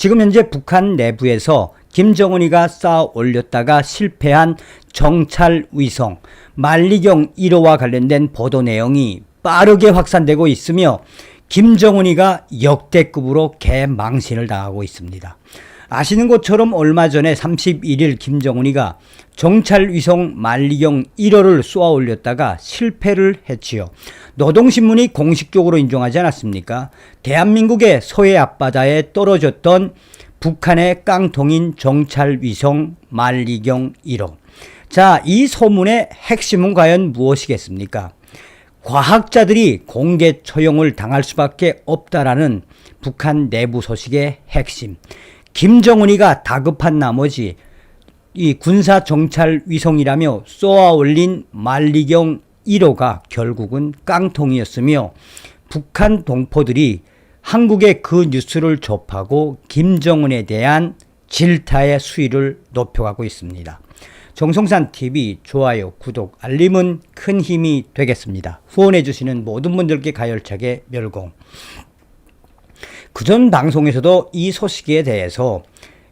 지금 현재 북한 내부에서 김정은이가 쌓아 올렸다가 실패한 정찰 위성 만리경 1호와 관련된 보도 내용이 빠르게 확산되고 있으며 김정은이가 역대급으로 개망신을 당하고 있습니다. 아시는 것처럼 얼마 전에 31일 김정은이가 정찰 위성 만리경 1호를 쏘아 올렸다가 실패를 했지요. 노동신문이 공식적으로 인정하지 않았습니까? 대한민국의 서해 앞바다에 떨어졌던 북한의 깡통인 정찰 위성 만리경 1호. 자, 이 소문의 핵심은 과연 무엇이겠습니까? 과학자들이 공개 처형을 당할 수밖에 없다라는 북한 내부 소식의 핵심. 김정은이가 다급한 나머지 이 군사 정찰 위성이라며 쏘아 올린 만리경 1호가 결국은 깡통이었으며 북한 동포들이 한국의 그 뉴스를 접하고 김정은에 대한 질타의 수위를 높여가고 있습니다. 정성산 TV 좋아요, 구독, 알림은 큰 힘이 되겠습니다. 후원해 주시는 모든 분들께 가열차게 멸공. 그전 방송에서도 이 소식에 대해서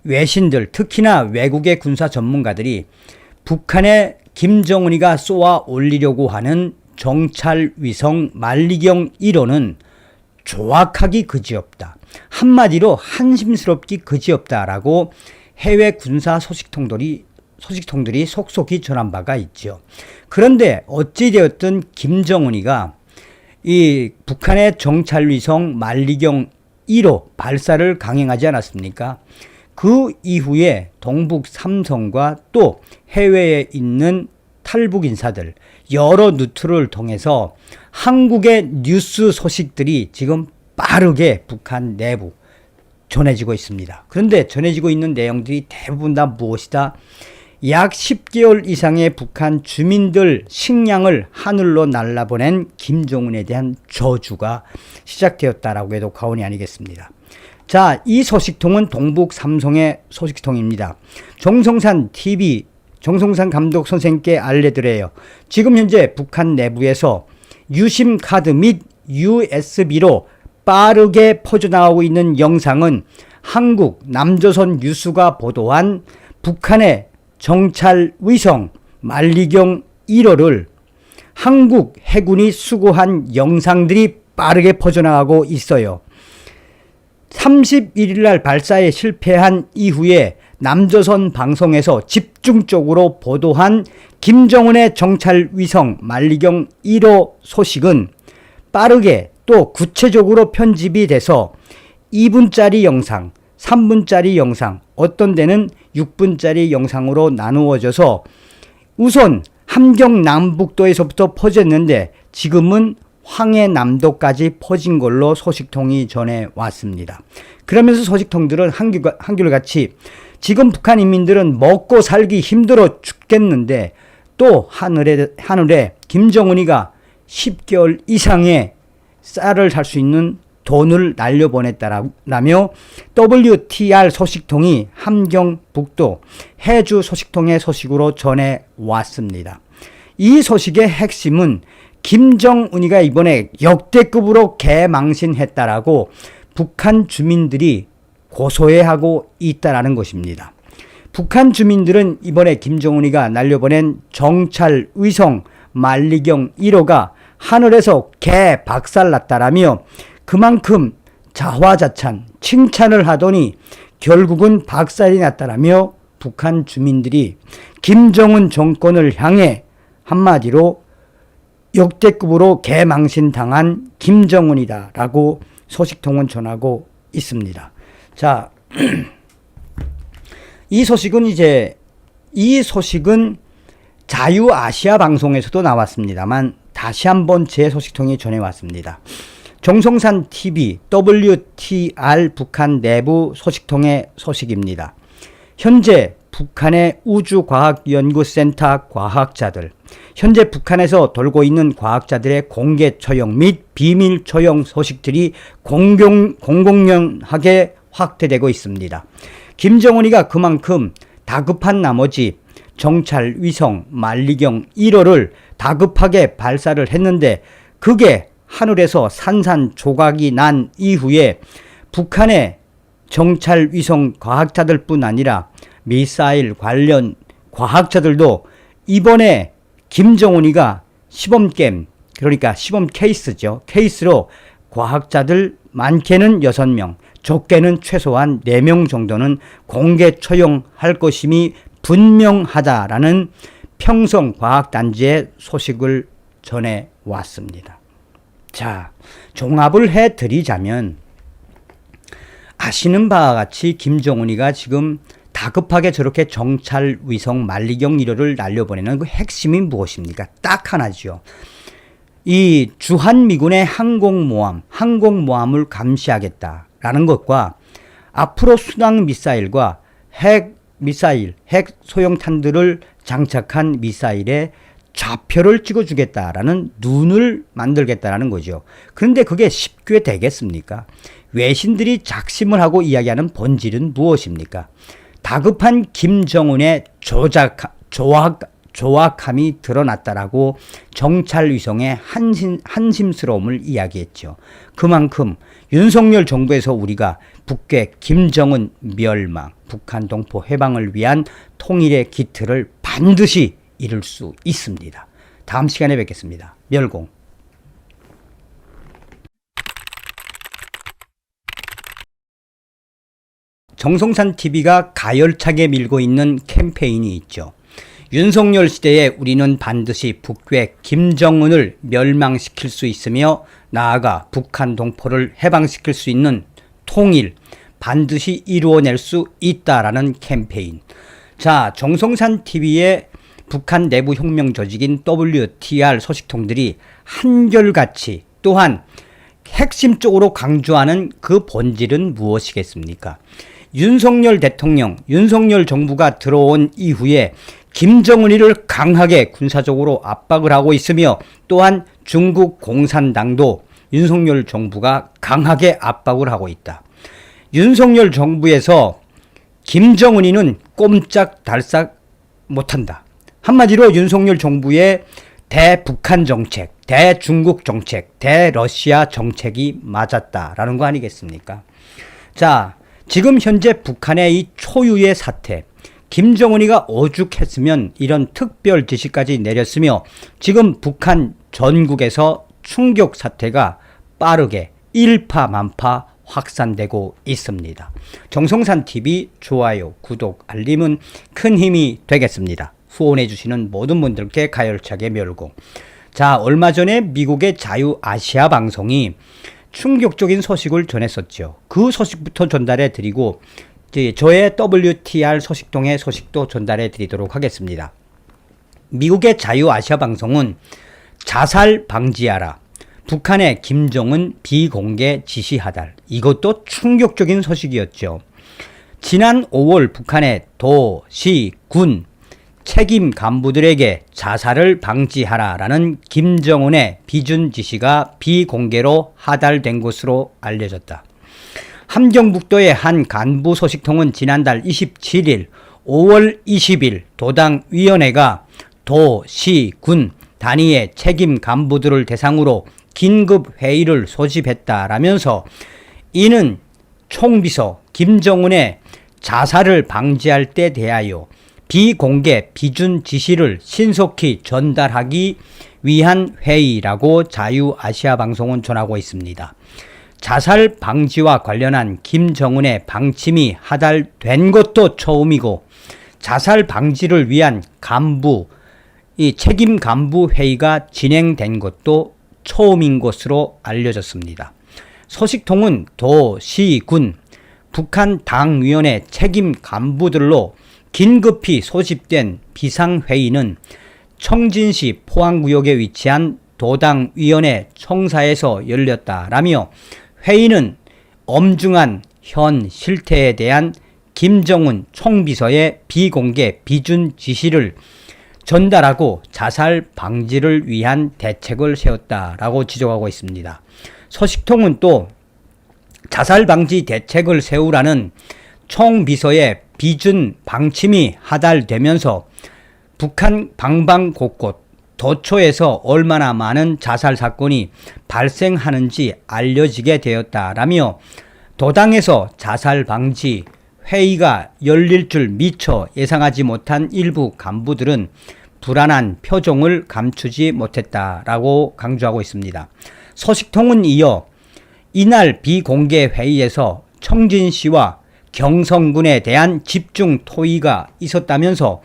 외신들, 특히나 외국의 군사 전문가들이 북한의 김정은이가 쏘아 올리려고 하는 정찰 위성 만리경 1호는 조악하기 그지없다. 한마디로 한심스럽기 그지없다라고 해외 군사 소식통들이 소식통들이 속속히 전한 바가 있죠. 그런데 어찌되었든 김정은이가 이 북한의 정찰 위성 만리경 1호 발사를 강행하지 않았습니까? 그 이후에 동북 삼성과 또 해외에 있는 탈북 인사들 여러 누트를 통해서 한국의 뉴스 소식들이 지금 빠르게 북한 내부 전해지고 있습니다. 그런데 전해지고 있는 내용들이 대부분 다 무엇이다? 약 10개월 이상의 북한 주민들 식량을 하늘로 날라보낸 김정은에 대한 저주가 시작되었다라고 해도 과언이 아니겠습니다. 자, 이 소식통은 동북 삼성의 소식통입니다. 정성산 TV 정성산 감독 선생님께 알려드려요. 지금 현재 북한 내부에서 유심 카드 및 USB로 빠르게 퍼져나가고 있는 영상은 한국 남조선 뉴스가 보도한 북한의 정찰 위성 만리경 1호를 한국 해군이 수거한 영상들이 빠르게 퍼져나가고 있어요. 31일 날 발사에 실패한 이후에 남조선 방송에서 집중적으로 보도한 김정은의 정찰 위성 만리경 1호 소식은 빠르게 또 구체적으로 편집이 돼서 2분짜리 영상, 3분짜리 영상, 어떤 데는 6분짜리 영상으로 나누어져서 우선 함경 남북도에서부터 퍼졌는데 지금은 황해남도까지 퍼진 걸로 소식통이 전해 왔습니다. 그러면서 소식통들은 한결, 한결같이 지금 북한 인민들은 먹고 살기 힘들어 죽겠는데 또 하늘에, 하늘에 김정은이가 10개월 이상의 쌀을 살 수 있는 돈을 날려보냈다라며 WTR 소식통이 함경북도 해주 소식통의 소식으로 전해 왔습니다. 이 소식의 핵심은 김정은이가 이번에 역대급으로 개망신했다라고 북한 주민들이 고소해하고 있다라는 것입니다. 북한 주민들은 이번에 김정은이가 날려보낸 정찰 위성 만리경 1호가 하늘에서 개 박살났다라며 그만큼 자화자찬 칭찬을 하더니 결국은 박살이 났다라며 북한 주민들이 김정은 정권을 향해 한마디로 역대급으로 개망신 당한 김정은이다라고 소식통은 전하고 있습니다. 자, 이 소식은 이제 이 소식은 자유아시아 방송에서도 나왔습니다만 다시 한번 제 소식통이 전해왔습니다. 정성산 TV, WTR 북한 내부 소식통의 소식입니다. 현재 북한의 우주과학연구센터 과학자들, 현재 북한에서 돌고 있는 과학자들의 공개 처형 및 비밀 처형 소식들이 공공, 공공연하게 확대되고 있습니다. 김정은이가 그만큼 다급한 나머지 정찰 위성 만리경 1호를 다급하게 발사를 했는데 그게 하늘에서 산산조각이 난 이후에 북한의 정찰 위성 과학자들뿐 아니라 미사일 관련 과학자들도 이번에 김정은이가 시범 게임 그러니까 시범 케이스죠. 케이스로 과학자들 많게는 6명, 적게는 최소한 4명 정도는 공개 처형할 것임이 분명하다라는 평성 과학단지의 소식을 전해 왔습니다. 자, 종합을 해 드리자면 아시는 바와 같이 김정은이가 지금 다급하게 저렇게 정찰 위성 만리경 1호를 날려보내는 그 핵심이 무엇입니까? 딱 하나죠. 이 주한 미군의 항공모함, 항공모함을 감시하겠다라는 것과 앞으로 순항 미사일과 핵 미사일, 핵 소형탄들을 장착한 미사일에 좌표를 찍어주겠다라는 눈을 만들겠다라는 거죠. 그런데 그게 쉽게 되겠습니까? 외신들이 작심을 하고 이야기하는 본질은 무엇입니까? 다급한 김정은의 조작, 조악, 조악함이 드러났다라고 정찰 위성의 한심, 한심스러움을 이야기했죠. 그만큼 윤석열 정부에서 우리가 북괴 김정은 멸망, 북한 동포 해방을 위한 통일의 기틀을 반드시 이룰 수 있습니다. 다음 시간에 뵙겠습니다. 멸공. TV가 가열차게 밀고 있는 캠페인이 있죠. 윤석열 시대에 우리는 반드시 북괴 김정은을 멸망시킬 수 있으며 나아가 북한 동포를 해방시킬 수 있는 통일 반드시 이루어낼 수 있다라는 캠페인. 자, 정성산 TV의 북한 내부 혁명 조직인 WTR 소식통들이 한결같이 또한 핵심적으로 강조하는 그 본질은 무엇이겠습니까? 윤석열 대통령, 윤석열 정부가 들어온 이후에 김정은이를 강하게 군사적으로 압박을 하고 있으며 또한 중국 공산당도 윤석열 정부가 강하게 압박을 하고 있다. 윤석열 정부에서 김정은이는 꼼짝 달싹 못한다. 한마디로 윤석열 정부의 대북한 정책, 대중국 정책, 대러시아 정책이 맞았다라는 거 아니겠습니까? 자, 지금 현재 북한의 이 초유의 사태, 김정은이가 오죽했으면 이런 특별 지시까지 내렸으며 지금 북한 전국에서 충격 사태가 빠르게 일파만파 확산되고 있습니다. 정성산 TV 좋아요, 구독, 알림은 큰 힘이 되겠습니다. 후원해 주시는 모든 분들께 가열차게 멸공. 자, 얼마 전에 미국의 자유 아시아 방송이 충격적인 소식을 전했었죠. 그 소식부터 전달해 드리고 저의 WTR 소식통의 소식도 전달해 드리도록 하겠습니다. 미국의 자유 아시아 방송은 자살 방지하라. 북한의 김정은 비공개 지시하달. 이것도 충격적인 소식이었죠. 지난 5월 북한의 도, 시, 군 책임 간부들에게 자살을 방지하라라는 김정은의 비준 지시가 비공개로 하달된 것으로 알려졌다. 함경북도의 한 간부 소식통은 지난달 27일, 5월 20일 도당위원회가 도, 시, 군 단위의 책임 간부들을 대상으로 긴급 회의를 소집했다라면서 이는 총비서 김정은의 자살을 방지할 때 대하여 비공개 비준 지시를 신속히 전달하기 위한 회의라고 자유아시아 방송은 전하고 있습니다. 자살 방지와 관련한 김정은의 방침이 하달된 것도 처음이고 자살 방지를 위한 간부 이 책임 간부 회의가 진행된 것도 처음인 것으로 알려졌습니다. 소식통은 도, 시, 군, 북한 당위원회 책임 간부들로 긴급히 소집된 비상회의는 청진시 포항구역에 위치한 도당위원회 청사에서 열렸다라며 회의는 엄중한 현 실태에 대한 김정은 총비서의 비공개 비준 지시를 전달하고 자살 방지를 위한 대책을 세웠다라고 지적하고 있습니다. 소식통은 또 자살 방지 대책을 세우라는 총비서의 비준 방침이 하달되면서 북한 방방 곳곳 도초에서 얼마나 많은 자살 사건이 발생하는지 알려지게 되었다라며 도당에서 자살 방지 회의가 열릴 줄 미처 예상하지 못한 일부 간부들은 불안한 표정을 감추지 못했다라고 강조하고 있습니다. 소식통은 이어 이날 비공개 회의에서 청진 씨와 경성군에 대한 집중 토의가 있었다면서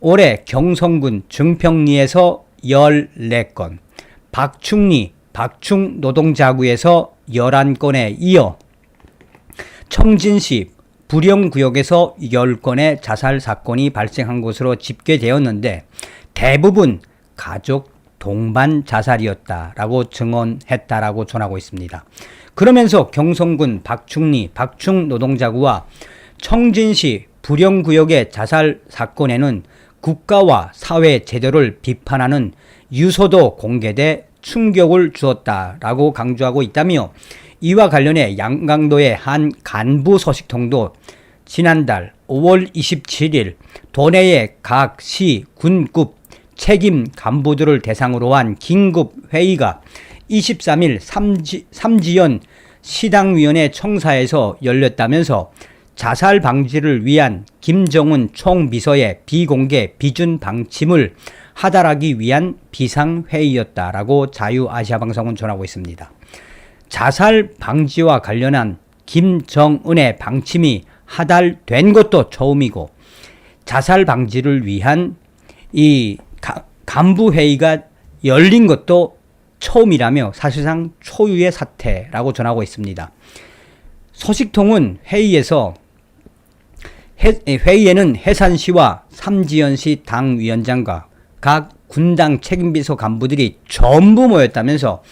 올해 경성군 증평리에서 14건, 박충리, 박충 노동자구에서 11건에 이어 청진시 불영구역에서 10건의 자살 사건이 발생한 것으로 집계되었는데 대부분 가족 동반 자살이었다라고 증언했다라고 전하고 있습니다. 그러면서 경성군 박충리 박충 노동자구와 청진시 불영구역의 자살 사건에는 국가와 사회 제도를 비판하는 유서도 공개돼 충격을 주었다라고 강조하고 있다며 이와 관련해 양강도의 한 간부 소식통도 지난달 5월 27일 도내의 각 시, 군급 책임 간부들을 대상으로 한 긴급 회의가 23일 삼지, 삼지연 시당위원회 청사에서 열렸다면서 자살 방지를 위한 김정은 총비서의 비공개 비준 방침을 하달하기 위한 비상회의였다라고 자유아시아방송은 전하고 있습니다. 자살 방지와 관련한 김정은의 방침이 하달된 것도 처음이고 자살 방지를 위한 이 간부 회의가 열린 것도 처음이라며 사실상 초유의 사태라고 전하고 있습니다. 소식통은 회의에서 회의에는 해산시와 삼지연시 당위원장과 각 군당 책임비서 간부들이 전부 모였다면서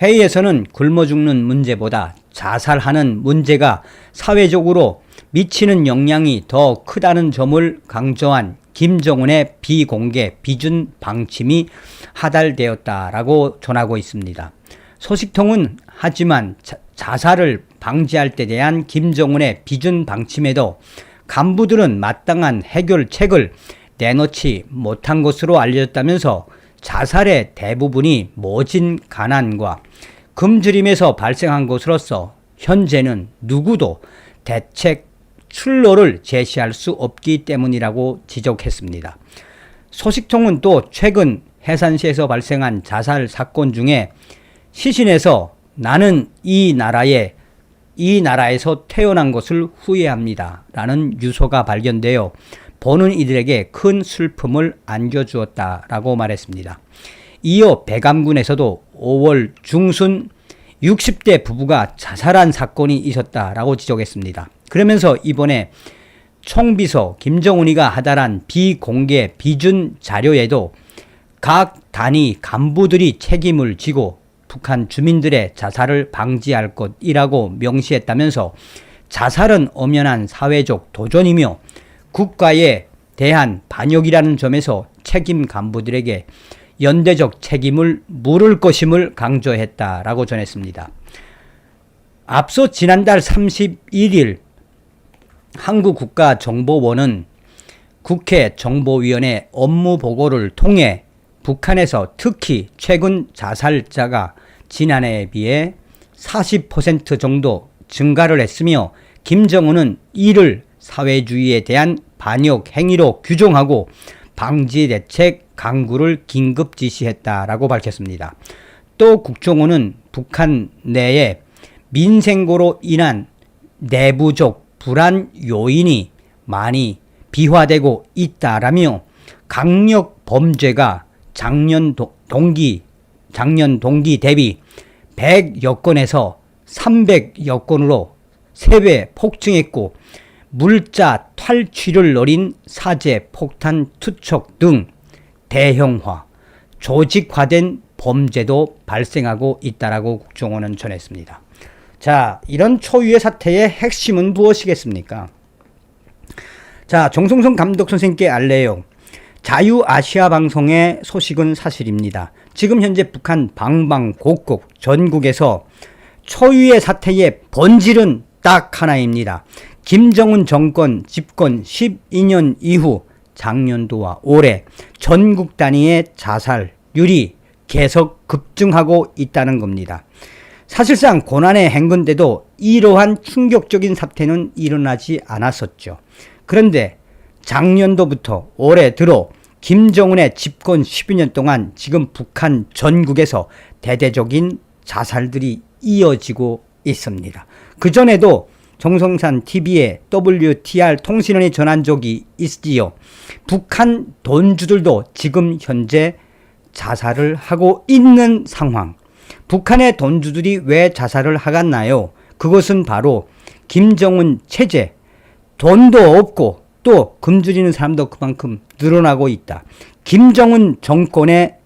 회의에서는 굶어 죽는 문제보다 자살하는 문제가 사회적으로 미치는 영향이 더 크다는 점을 강조한 김정은의 비공개 비준 방침이 하달되었다라고 전하고 있습니다. 소식통은 하지만 자, 살을 방지할 때 대한 김정은의 비준 방침에도 간부들은 마땅한 해결책을 내놓지 못한 것으로 알려졌다면서 자살의 대부분이 모진 가난과 금주림에서 발생한 것으로서 현재는 누구도 대책 출로를 제시할 수 없기 때문이라고 지적했습니다. 소식통은 또 최근 해산시에서 발생한 자살 사건 중에 시신에서 나는 이 나라에 이 나라에서 태어난 것을 후회합니다. 라는 유서가 발견되어 보는 이들에게 큰 슬픔을 안겨주었다라고 말했습니다. 이어 백암군에서도 5월 중순 60대 부부가 자살한 사건이 있었다라고 지적했습니다. 그러면서 이번에 총비서 김정은이가 하달한 비공개 비준 자료에도 각 단위 간부들이 책임을 지고 북한 주민들의 자살을 방지할 것이라고 명시했다면서 자살은 엄연한 사회적 도전이며 국가에 대한 반역이라는 점에서 책임 간부들에게 연대적 책임을 물을 것임을 강조했다라고 전했습니다. 앞서 지난달 31일 한국국가정보원은 국회 정보위원회 업무 보고를 통해 북한에서 특히 최근 자살자가 지난해에 비해 40% 정도 증가를 했으며 김정은은 이를 사회주의에 대한 반역 행위로 규정하고 방지 대책 강구를 긴급 지시했다라고 밝혔습니다. 또 국정원은 북한 내에 민생고로 인한 내부적 불안 요인이 많이 비화되고 있다라며 강력 범죄가 작년 동기 작년 동기 대비 100여 건에서 300여 건으로 3배 폭증했고 물자 탈취를 노린 사제 폭탄 투척 등 대형화, 조직화된 범죄도 발생하고 있다라고 국정원은 전했습니다. 자, 이런 초유의 사태의 핵심은 무엇이겠습니까? 자, 정성성 감독 선생님께 알래요. 자유아시아 방송의 소식은 사실입니다. 지금 현재 북한 방방곡곡 전국에서 초유의 사태의 본질은 딱 하나입니다. 김정은 정권 집권 12년 이후 작년도와 올해 전국 단위의 자살률이 계속 급증하고 있다는 겁니다. 사실상 고난의 행군대도 이러한 충격적인 사태는 일어나지 않았었죠. 그런데 작년도부터 올해 들어 김정은의 집권 12년 동안 지금 북한 전국에서 대대적인 자살들이 이어지고 있습니다. 그전에도 정성산 TV에 WTR 통신원이 전한 적이 있지요. 북한 돈주들도 지금 현재 자살을 하고 있는 상황. 북한의 돈주들이 왜 자살을 하갔나요? 그것은 바로 김정은 체제, 돈도 없고 또 금주리는 사람도 그만큼 늘어나고 있다. 김정은 정권의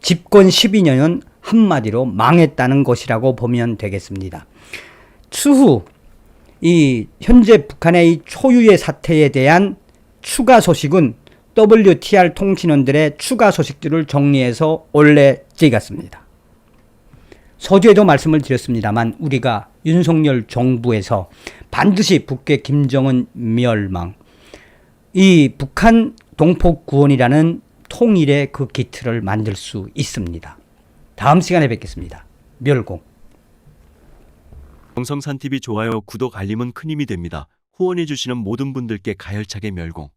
집권 12년은 한마디로 망했다는 것이라고 보면 되겠습니다. 추후 이 현재 북한의 이 초유의 사태에 대한 추가 소식은 WTR 통신원들의 추가 소식들을 정리해서 올려 찍었습니다. 서두에도 말씀을 드렸습니다만 우리가 윤석열 정부에서 반드시 북괴 김정은 멸망 이 북한 동포구원이라는 통일의 그 기틀을 만들 수 있습니다. 다음 시간에 뵙겠습니다. 멸공 정성산 TV 좋아요, 구독, 알림은 큰 힘이 됩니다. 후원해 주시는 모든 분들께 가열차게 멸공.